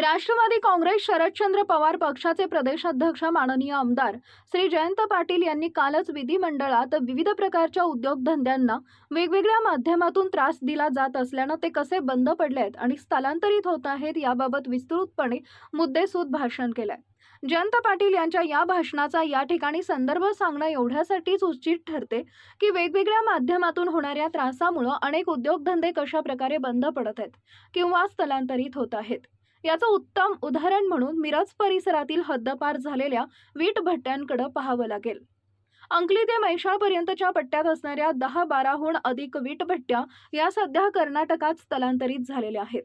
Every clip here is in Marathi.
राष्ट्रवादी काँग्रेस शरदचंद्र पवार पक्षाचे प्रदेशाध्यक्ष माननीय आमदार श्री जयंत पाटील यांनी कालच विधिमंडळात विविध प्रकारच्या उद्योगधंद्यांना वेगवेगळ्या माध्यमातून त्रास दिला जात असल्यानं ते कसे बंद पडले आहेत आणि स्थलांतरित होत आहेत याबाबत विस्तृतपणे मुद्देसूद भाषण केलंय. जयंत पाटील यांच्या या भाषणाचा या ठिकाणी संदर्भ सांगणं एवढ्यासाठीच उचित ठरते की वेगवेगळ्या माध्यमातून होणाऱ्या त्रासामुळं अनेक उद्योगधंदे कशा प्रकारे बंद पडत आहेत किंवा स्थलांतरित होत आहेत. याचं उत्तम उदाहरण म्हणून मिरज परिसरातील हद्दपार झालेल्या वीट भट्ट्यांकडे पाहावं लागेल. अंकली ते मैशाळपर्यंतच्या पट्ट्यात असणाऱ्या दहा बाराहून अधिक वीटभट्ट्या या सध्या कर्नाटकात स्थलांतरित झालेल्या आहेत.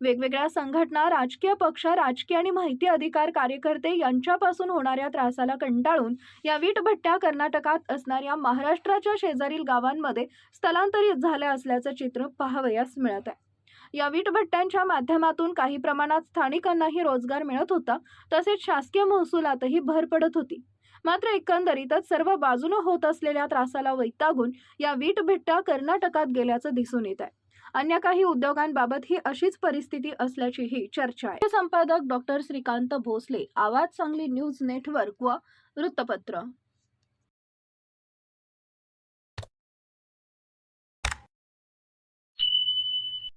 वेगवेगळ्या संघटना राजकीय पक्ष राजकीय आणि माहिती अधिकार कार्यकर्ते यांच्यापासून होणाऱ्या त्रासाला कंटाळून या वीटभट्ट्या कर्नाटकात असणाऱ्या महाराष्ट्राच्या शेजारील गावांमध्ये स्थलांतरित झाल्या असल्याचं चित्र पाहावयास मिळत आहे. या वीटभट्ट्यांच्या माध्यमातून काही प्रमाणात स्थानिकांनाही रोजगार मिळत होता. तसेच शासकीय महसुलातही भर पडत होती. मात्र एकंदरीतच सर्व बाजूनं होत असलेल्या त्रासाला वैतागून या वीटभट्ट्या कर्नाटकात गेल्याचं दिसून येत आहे. अन्य काही उद्योगांबाबत ही अशीच परिस्थिती असल्याचीही चर्चा आहे. संपादक डॉक्टर श्रीकांत भोसले आवाज सांगली न्यूज नेटवर्क व वृत्तपत्र.